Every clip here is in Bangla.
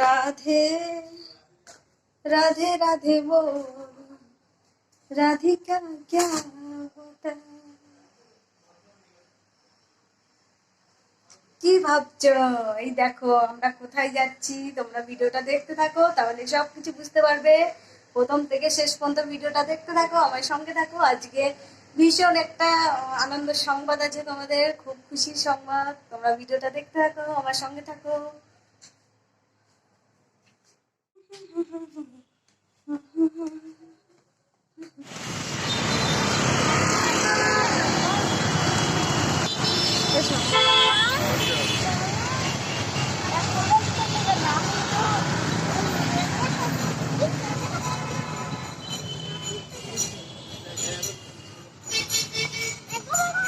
রাধে রাধে রাধে বো রাধিকা, ক্যা হোতা? কি ভাবছ? এই দেখো, আমরা কোথায় যাচ্ছি? তোমরা ভিডিওটা দেখতে থাকো, তাহলে সব কিছু বুঝতে পারবে। প্রথম থেকে শেষ পর্যন্ত ভিডিওটা দেখতে থাকো, আমার সঙ্গে থাকো। আজকে ভীষণ একটা আনন্দ সংবাদ আছে তোমাদের, খুব খুশির সংবাদ। তোমরা ভিডিওটা দেখতে থাকো, আমার সঙ্গে থাকো।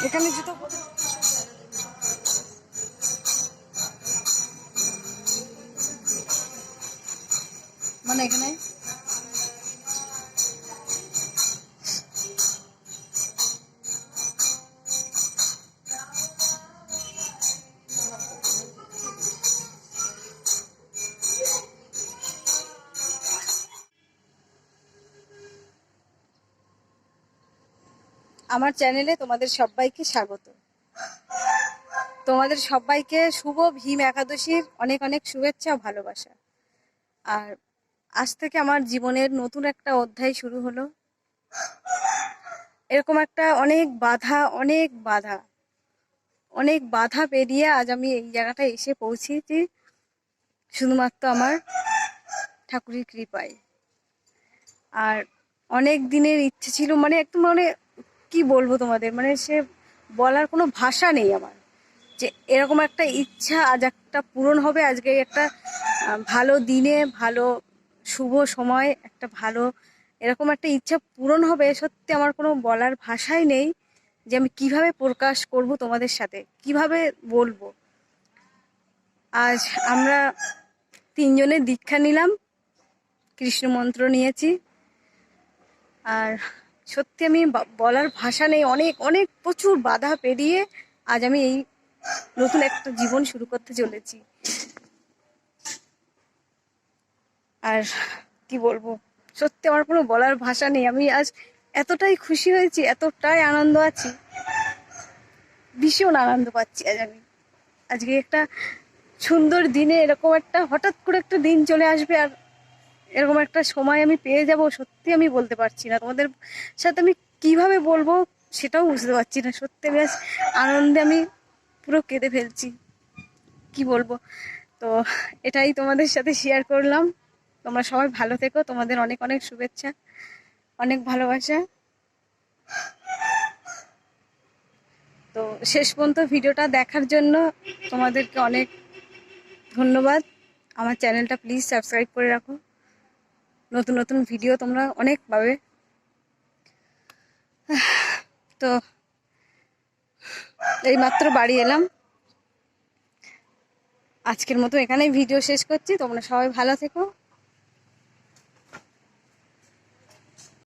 এখানে জুতো মানে এখানে? আমার চ্যানেলে তোমাদের সবাইকে স্বাগত। তোমাদের সবাইকে শুভ ভীম একাদশীর অনেক অনেক শুভেচ্ছা ভালোবাসা। আর আজ থেকে আমার জীবনের নতুন একটা অধ্যায় শুরু হলো। এরকম একটা অনেক বাধা অনেক বাধা অনেক বাধা পেরিয়ে আজ আমি এই জায়গাটায় এসে পৌঁছেছি শুধুমাত্র আমার ঠাকুরের কৃপায়। আর অনেক দিনের ইচ্ছে ছিল মানে একদম মানে কি বলব তোমাদের মানে সে বলার কোনো ভাষা নেই আমার, যে এরকম একটা ইচ্ছা আজ একটা পূরণ হবে, আজকে একটা ভালো দিনে, ভালো শুভ সময়, একটা ভালো, এরকম একটা ইচ্ছা পূরণ হবে, সত্যি আমার কোনো বলার ভাষাই নেই যে আমি কীভাবে প্রকাশ করব তোমাদের সাথে, কীভাবে বলব। আজ আমরা তিনজনে দীক্ষা নিলাম, কৃষ্ণ মন্ত্র নিয়েছি। আর সত্যি আমি বলার ভাষা নেই, অনেক অনেক প্রচুর বাধা পেরিয়ে আজ আমি এই নতুন একটা জীবন শুরু করতে চলেছি। আর কি বলব? সত্যি আমার কোনো বলার ভাষা নেই। আমি আজ এতটাই খুশি হয়েছি, এতটাই আনন্দ আছি, ভীষণ আনন্দ পাচ্ছি আজ আমি। আজকে একটা সুন্দর দিনে এরকম একটা, হঠাৎ করে একটা দিন চলে আসবে আর এরকম একটা সময় আমি পেয়ে যাব, সত্যি আমি বলতে পারছি না। তোমাদের সাথে আমি কীভাবে বলব সেটাও বুঝতে পারছি না। সত্যি আজ আনন্দে আমি পুরো কেঁদে ফেলছি। কি বলব? তো এটাই তোমাদের সাথে শেয়ার করলাম। তোমরা সবাই ভালো থেকো। তোমাদের অনেক অনেক শুভেচ্ছা, অনেক ভালোবাসা। তো শেষ পর্যন্ত ভিডিওটা দেখার জন্য তোমাদেরকে অনেক ধন্যবাদ। আমার চ্যানেলটা প্লিজ সাবস্ক্রাইব করে রাখো। নতুন নতুন ভিডিও তোমরা অনেক পাবে। তো এই মাত্র বাড়ি এলাম। আজকের মতো এখানেই ভিডিও শেষ করছি। তোমরা সবাই ভালো থেকো।